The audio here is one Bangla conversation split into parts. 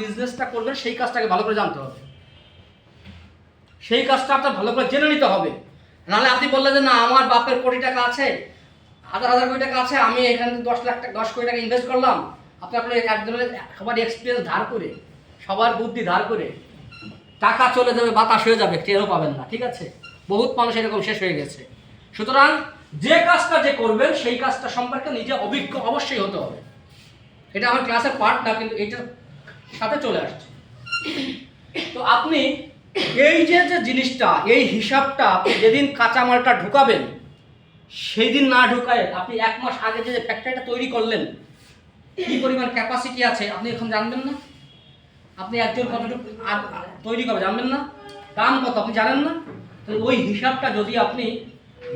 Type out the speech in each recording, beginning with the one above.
বিজনেসটা করবেন, সেই কাজটাকে ভালো করে জানতে হবে। সেই কাজটা আপনার ভালো করে জেনে নিতে হবে। নাহলে আপনি বললেন যে, না, আমার বাপের কোটি টাকা আছে, হাজার হাজার কোটি টাকা আছে, আমি এখানে দশ লাখ টাকা দশ কোটি টাকা ইনভেস্ট করলাম। আপনি আপনার একজনের সবার এক্সপিরিয়েন্স ধার করে, সবার বুদ্ধি ধার করে, টাকা চলে যাবে, বাতাস হয়ে যাবে, টেরও পাবেন না, ঠিক আছে? বহুত মানুষ এরকম শেষ হয়ে গেছে। সুতরাং যে কাজটা যে করবেন, সেই কাজটা সম্পর্কে নিজে অভিজ্ঞ অবশ্যই হতে হবে। এটা আমার ক্লাসের পার্ট না, কিন্তু এইটার সাথে চলে আসছে। তো আপনি এই যে যে জিনিসটা, এই হিসাবটা আপনি যেদিন কাঁচামালটা ঢুকাবেন সেই দিন না ঢুকায় আপনি এক মাস আগে যে ফ্যাক্টরিটা তৈরি করলেন, কি পরিমাণ ক্যাপাসিটি আছে আপনি এখন জানবেন না? আপনি একজন কতটুকু তৈরি করবে জানবেন না? দাম কত আপনি জানেন না? তাহলে ওই হিসাবটা যদি আপনি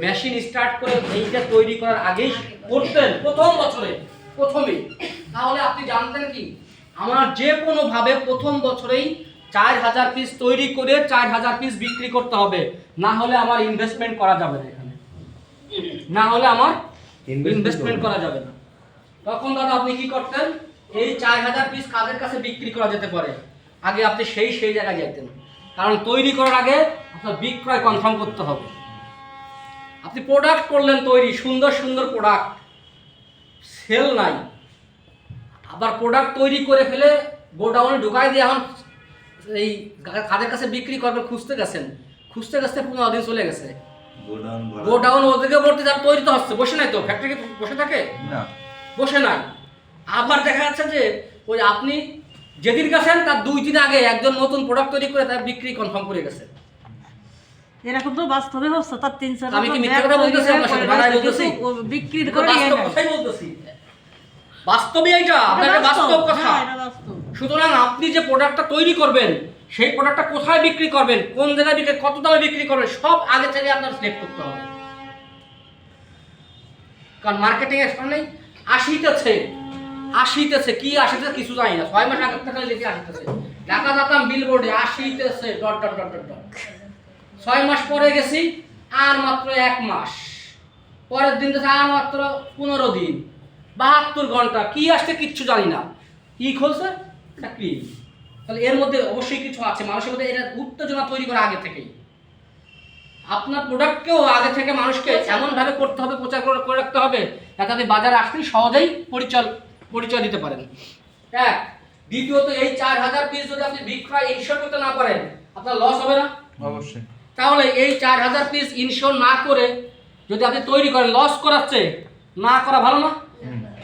মেশিন স্টার্ট করে এইটা তৈরি করার আগেই করতেন প্রথম বছরে, প্রথমেই, তাহলে আপনি জানতেন কি? আমার যে কোনোভাবে প্রথম বছরেই চার হাজার পিস তৈরি করে চার হাজার পিস বিক্রি করতে হবে। না হলে আমার ইনভেস্টমেন্ট করা যাবে না এখানে। না হলে আমার ইনভেস্টমেন্ট করা যাবে না। তখন দাদা আপনি কি করতেন? এই চার হাজার পিস কাদের কাছে বিক্রি করা যেতে পারে? আগে আপনি সেই সেই জায়গায় যেতেন কারণ তৈরি করার আগে আপনার বিক্রয় কনফার্ম করতে হবে। আপনি প্রোডাক্ট করলেন তৈরি সুন্দর সুন্দর প্রোডাক্ট সেল নাই। আবার প্রোডাক্ট তৈরি করে ফেলে গোডাউনে ঢুকাই দিয়ে এখন এই কাদের কাছে বিক্রি করবেন খুঁজতে গেছেন? খুঁজতে গেছে পনেরো দিন চলে গেছে। গোডাউন ওদিকে ভর্তি যার তৈরি তো হচ্ছে বসে নাই তো? ফ্যাক্টরি বসে থাকে? না। বসে নাই। আবার দেখা যাচ্ছে যে ওই আপনি যেদিন গেছেন তার দুই দিন আগে একজন নতুন প্রোডাক্ট তৈরি করে তার বিক্রি কনফার্ম করে গেছে। এরকম তো বাস্তবে হচ্ছে তার তিন চার আমি কি মিথ্যা কথা বলতেছি আপনার সাথে? পড়ে বলতেছি? বিক্রি করে কথাই বলতেছি। বাস্তবে এইটা আপনাকে বাস্তব। কথা। হ্যাঁ, এটা। সুতরাং আপনি যে প্রোডাক্টটা তৈরি করবেন সেই প্রোডাক্টটা কোথায় বিক্রি করবেন কোন জায়গায় বিক্রি কত দামে বিক্রি করবেন সব আগে থেকে আপনার সিলেক্ট করতে হবে। কারণ মার্কেটিং এর সামনে আসিতেছে আসিতেছে কি আসিতেছে কিছু জানি না। ছয় মাস আগে থেকে লিখে আসিতেছে ঢাকা যেতাম বিলবোর্ডে আসিতেছে dot dot dot dot dot. ছয় মাস পরে গেছি আর মাত্র এক মাস। পরের দিন থেকে আর মাত্র পনেরো দিন। বাহাত্তর ঘণ্টা কি আসছে কিচ্ছু জানি না। কি খুলছে? এটা ক্রিম তাহলে এর মধ্যে অবশ্যই কিছু আছে। মানুষের মধ্যে এটা উত্তেজনা তৈরি করা আগে থেকেই। আপনার প্রোডাক্টকেও আগে থেকে মানুষকে এমনভাবে করতে হবে প্রচার করে করে রাখতে হবে যাতে বাজারে আসলেই সহজেই পরিচয় পরিচয় দিতে পারেন। এক দ্বিতীয়ত এই চার হাজার পিস যদি আপনি বিক্রয় ইনশোর করতে না পারেন আপনার লস হবে না। অবশ্যই। তাহলে এই চার হাজার পিস ইনশোর না করে যদি আপনি তৈরি করেন লস করাচ্ছে না করা ভালো না।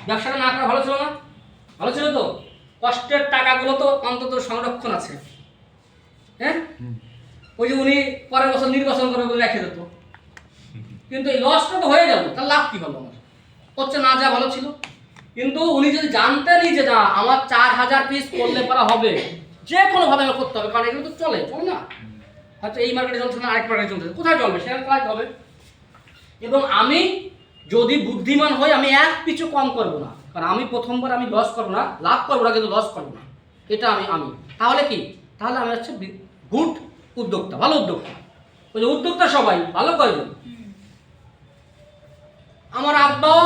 ব্যবসাটা না করা ভালো ছিল না? ভালো ছিল তো? কষ্টের টাকাগুলো তো অন্তত সংরক্ষণ আছে। হ্যাঁ? ওই যে উনি পরের বছর নির্বাচন করবে বলে রেখে দিত। কিন্তু এই লসটা তো হয়ে গেল, তার লাভ কী হলো আমার? হচ্ছে না, যা ভালো ছিল। কিন্তু উনি যদি জানতেনই যে না, আমার চার হাজার পিস করলে পারা হবে, যে কোনোভাবে আমার করতে হবে, কারণ এগুলো তো চলে চলে না। হয়তো এই মার্কেটে চলছে না, আরেক মার্কেটে চলছে, কোথায় চলবে? সেখানে কাজ হবে। এবং আমি যদি বুদ্ধিমান হই, আমি এক পিছু কম করব না। কারণ আমি প্রথমবার আমি লস করব না, লাভ করব না, কিন্তু লস করব না। এটা আমি আমি। তাহলে কি? তাহলে আমি হচ্ছে গুড উদ্যোক্তা, ভালো উদ্যোক্তা। ওই যে উদ্যোক্তা সবাই, ভালো করবেন আমার আব্বাও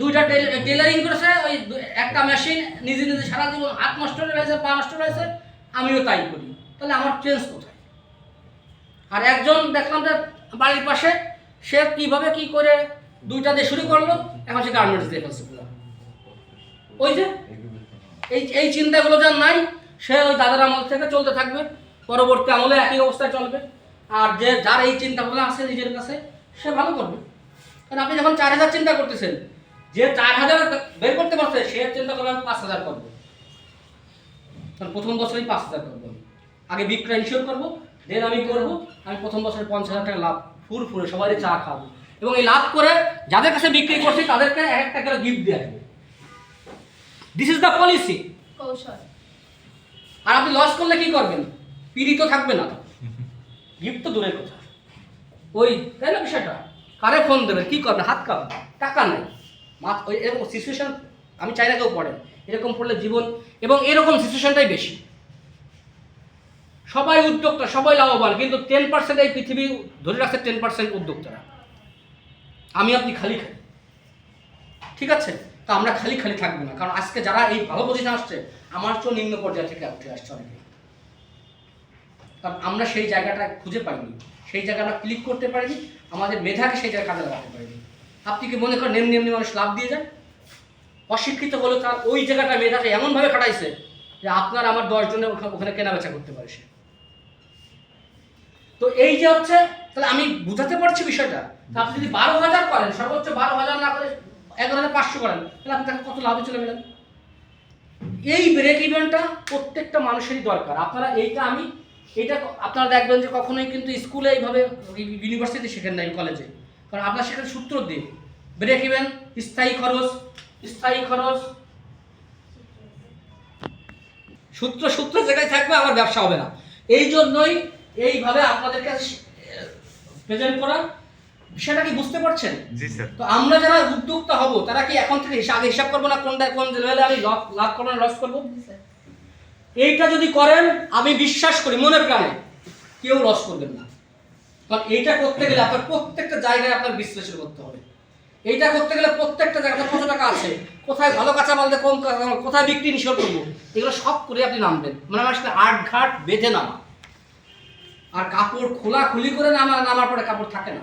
দুইটা টেলারিং করেছে, ওই একটা মেশিন নিজে নিজে সারা জীবন হাত নষ্ট রয়েছে পা নষ্ট হয়েছে আমিও তাই করি। তাহলে আমার চেঞ্জ কোথায়? আর একজন দেখলাম যে বাড়ির পাশে, সে কীভাবে কী করে দুইটা দিয়ে শুরু করল, এখন সে গার্মেন্টস দিয়ে ফেলছে পুরো। ওই যে, এই এই চিন্তাগুলো যার নাই, সে ওই দাদার আমল থেকে চলতে থাকবে, পরবর্তী আমলে একই অবস্থায় চলবে। আর যে যার এই চিন্তা ভাবনা আছে নিজের কাছে, সে ভালো করবে। কারণ আপনি যখন চার হাজার চিন্তা করতেছেন, যে চার হাজার বের করতে পারছে, সে চিন্তা করবে, আমি পাঁচ হাজার করব। কারণ প্রথম বছরেই পাঁচ হাজার করব। আগে বিক্রয় ইনশিওর করব দেন আমি করব, আমি প্রথম বছরে পঞ্চাশ হাজার টাকা লাভ ফুর ফুরে সবারই চা খাব। এবং এই লাভ করে যাদের কাছে বিক্রি করছি তাদেরকে এক একটা করে গিফট দিয়ে আসব। দিস ইজ দ্য পলিসি কৌশল। আর আপনি লস করলে কি করবেন? পীড়িত থাকবে না। গিফট তো দূরের কথা। ওই তাই না বিষয়টা? কারে ফোন দেবেন? কি করবেন? হাত কাঁপবে। টাকা নাই। ওই এরকম সিচুয়েশন আমি চাই না কেউ পড়েন এরকম পড়লে জীবন এবং এরকম সিচুয়েশনটাই বেশি। সবাই উদ্যোক্তা সবাই লাভবান কিন্তু টেন পার্সেন্ট এই পৃথিবী ধরে রাখছে টেন পার্সেন্ট উদ্যোক্তারা। আমি আপনি খালি খালি ঠিক আছে? তো আমরা খালি খালি থাকব না। কারণ আজকে যারা এই ভালো পজিশন আসছে, আমার তো নিম্ন পর্যায় থেকে উঠে আসছে অনেকে। কারণ আমরা সেই জায়গাটা খুঁজে পাইনি। সেই জায়গাটা ক্লিক করতে পারিনি। আমাদের মেধাকে সেই জায়গায় কাজে লাগাতে পারিনি। আপনি কি মনে করেন এমনি এমনি মানুষ লাভ দিয়ে যায়? অশিক্ষিত হলেও তার ওই জায়গাটা মেধাকে এমনভাবে খাটাইছে যে আপনার আমার দশজনে ওখা- ওখানে কেনা বেচা করতে পারে সে। তো এই যে হচ্ছে, তাহলে আমি বুঝাতে পারছি বিষয়টা। আপনি যদি বারো হাজার করেন, সর্বোচ্চ বারো হাজার না করে এগারো হাজার পাঁচশো করেন, তাহলে আপনি তাকে কত লাভে চলে গেলেন? এই ব্রেক ইভেনটা প্রত্যেকটা মানুষেরই দরকার। আপনারা এইটা আমি, এইটা ক- আপনারা দেখবেন যে কখনোই কিন্তু স্কুলে এইভাবে ইউনিভার্সিটি শেখেন নাই কলেজে কারণ আপনার সেখানে সূত্র দিন ব্রেক ইভেন স্থায়ী খরচ স্থায়ী খরচ। সূত্র সূত্র জায়গায় থাকবে, আমার ব্যবসা হবে না। এই জন্যই এইভাবে আপনাদেরকে প্রেজেন্ট করা সেটা কি বুঝতে পারছেন? জি স্যার। তো আমরা যারা উদ্যোক্তা হব তারা কি এখন থেকে হিসাব হিসাব করব না কোনটা কোন লেভেলে আমি লাভ লাভ করব না লস করব? এইটা যদি করেন আমি বিশ্বাস করি মনে প্রাণে কেউ লস করবেন না। কারণ এইটা করতে গেলে আপনার প্রত্যেকটা জায়গায় আপনার বিশ্লেষণ করতে হবে। এইটা করতে গেলে প্রত্যেকটা জায়গায় কত টাকা আছে কোথায় ভালো কাঁচা মাল দিয়ে কম কাঁচা কোথায় বিক্রি নিষেধ করব এগুলো সব করে আপনি নামবেন। মানে আসলে আট ঘাট বেঁধে নামা। আর কাপড় খোলা খুলি করে নামা নামার পরে কাপড় থাকে না।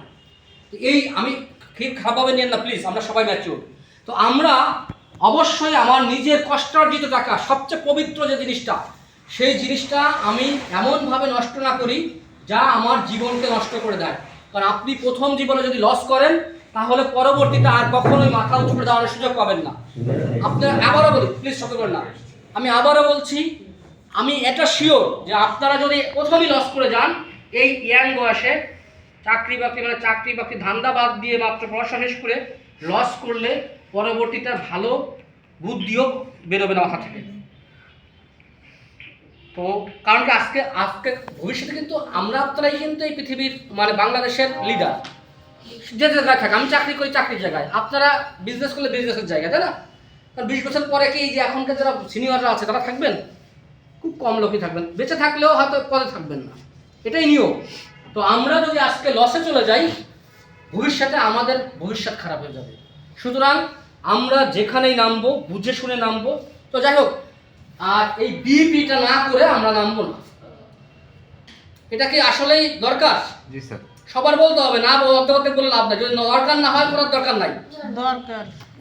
তো এই আমি ঠিক খারাপভাবে নিয়েন না প্লিজ আমরা সবাই ম্যাচিওর তো আমরা অবশ্যই আমার নিজের কষ্টার্জিত টাকা, সবচেয়ে পবিত্র যে জিনিসটা, সেই জিনিসটা আমি এমনভাবে নষ্ট না করি যা আমার জীবনকে নষ্ট করে দেয়। কারণ আপনি প্রথম জীবনে যদি লস করেন, তাহলে পরবর্তীতে আর কখনোই মাথা উঁচু করে দেওয়ার সুযোগ পাবেন না। আপনার আবারও বলি প্লিজ করেন না। আমি আবারও বলছি আমি এটা শিওর যে আপনারা যদি প্রথমই লস করে যান, এই ইয়াং বয়সে চাকরি বাকরি মানে চাকরি বাকরি ধান্দা বাদ দিয়ে মাত্র পড়াশোনা শেষ করে লস করলে পরবর্তীতে ভালো বুদ্ধিও বেরোবে না মাথা থেকে। তো কারণ কি আজকে আজকে ভবিষ্যতে কিন্তু আমরা আপনারাই কিন্তু এই পৃথিবীর মানে বাংলাদেশের লিডার যে জায়গায় থাকে, আমি চাকরি করি চাকরির জায়গায়। আপনারা বিজনেস করলে বিজনেসের জায়গায়, তাই না? কারণ বিশ বছর পরে কি এই যে এখনকার যারা সিনিয়ররা আছে, তারা থাকবেন? খুব কম লোকই থাকবেন। বেঁচে থাকলেও হয়তো পদে থাকবেন না। এটাই নিয়ম। তো আমরা যদি আজকে লসে চলে যাই ভবিষ্যতে আমাদের ভবিষ্যৎ খারাপ হয়ে যাবে। সুতরাং আমরা যেখানেই নামবো বুঝে শুনে নামবো। তো যাই হোক আর এই বিপিটা না করে আমরা নামবো না। এটা কি আসলেই দরকার? জি স্যার। সবার বলতে হবে না অর্ধেক অর্ধেক বলে লাভ নাই। যদি দরকার না হয় করার দরকার নাই। দরকার।